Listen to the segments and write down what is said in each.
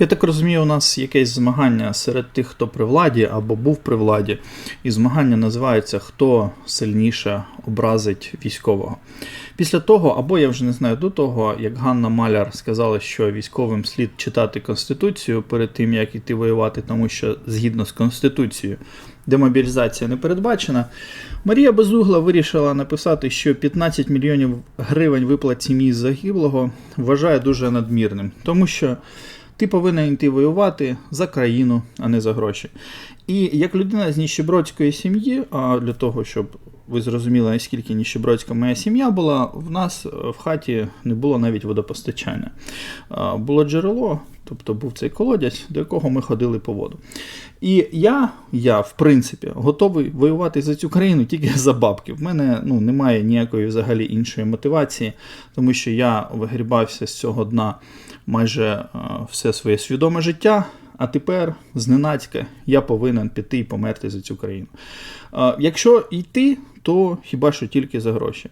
Я так розумію, у нас якесь змагання серед тих, хто при владі або був при владі, і змагання називається Хто сильніше образить військового. Після того, або я вже не знаю до того, як Ганна Маляр сказала, що військовим слід читати Конституцію перед тим, як іти воювати, тому що згідно з Конституцією демобілізація не передбачена. Марія Безугла вирішила написати, що 15 мільйонів гривень виплат сім'ї загиблого вважає дуже надмірним, тому що ти повинен йти воювати за країну, а не за гроші. І як людина з ніщебродської сім'ї, а для того, щоб ви зрозуміли, наскільки ніщебродська моя сім'я була, в нас е, в хаті не було навіть водопостачання. Було джерело, тобто був цей колодязь, до якого ми ходили по воду. І я, я, в принципі, готовий воювати за цю країну тільки за бабки. В мене ну, немає ніякої взагалі іншої мотивації, тому що я вигрібався з цього дна майже е, все своє свідоме життя. А тепер, зненацька, я повинен піти і померти за цю країну. Е, Якщо йти, то хіба що тільки за гроші.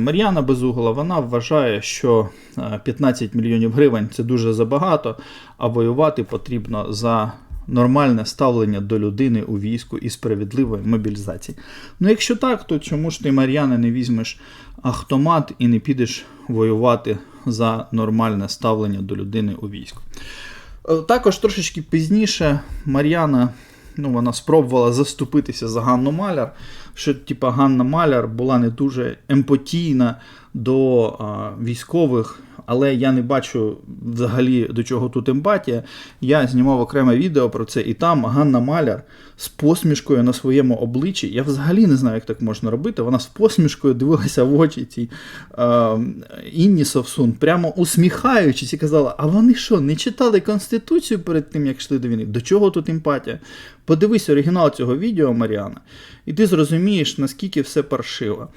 Мар'яна Безугла вона вважає, що е, 15 мільйонів гривень це дуже забагато, а воювати потрібно за нормальне ставлення до людини у війську і справедливої мобілізації. Ну, якщо так, то чому ж ти, Мар'яна, не візьмеш автомат і не підеш воювати за нормальне ставлення до людини у війську? Е, Також трошечки пізніше Мар'яна ну, вона спробувала заступитися за Ганну Маляр, що типа Ганна Маляр була не дуже емпатійна до а, військових, але я не бачу взагалі до чого тут емпатія. Я знімав окреме відео про це, і там Ганна Маляр з посмішкою на своєму обличчі. Я взагалі не знаю, як так можна робити. Вона з посмішкою дивилася в очі цій е, Інні Совсун, прямо усміхаючись, і казала: А вони що, не читали Конституцію перед тим, як йшли до війни? До чого тут емпатія? Подивись оригінал цього відео, Маріана, і ти зрозумієш, наскільки все паршиво.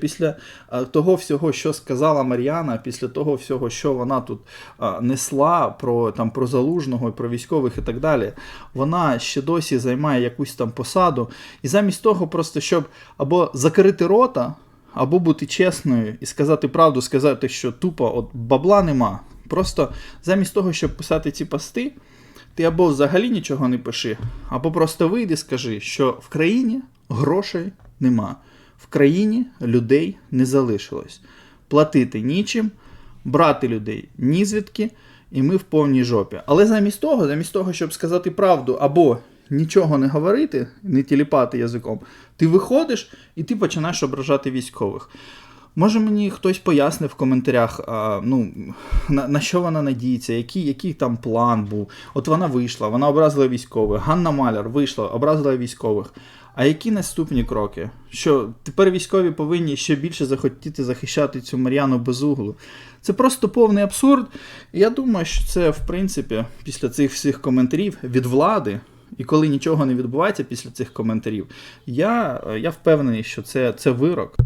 Після е, того всього, що сказала Мар'яна, після того всього, що вона тут е, несла про, там, про залужного, про військових і так далі, вона ще досі займає якусь там посаду. І замість того, просто щоб або закрити рота, або бути чесною і сказати правду, сказати, що тупо от бабла нема. Просто замість того, щоб писати ці пости, ти або взагалі нічого не пиши, або просто вийди, скажи, що в країні грошей нема. В країні людей не залишилось. Платити нічим, брати людей ні звідки, і ми в повній жопі. Але замість того, замість того, щоб сказати правду або нічого не говорити, не тіліпати язиком, ти виходиш і ти починаєш ображати військових. Може мені хтось пояснив в коментарях, а, ну, на, на що вона надіється, який, який там план був. От вона вийшла, вона образила військових. Ганна Маляр вийшла, образила військових. А які наступні кроки? Що тепер військові повинні ще більше захотіти захищати цю Мар'яну Безуглу? Це просто повний абсурд. Я думаю, що це, в принципі, після цих всіх коментарів від влади, і коли нічого не відбувається після цих коментарів, я, я впевнений, що це, це вирок.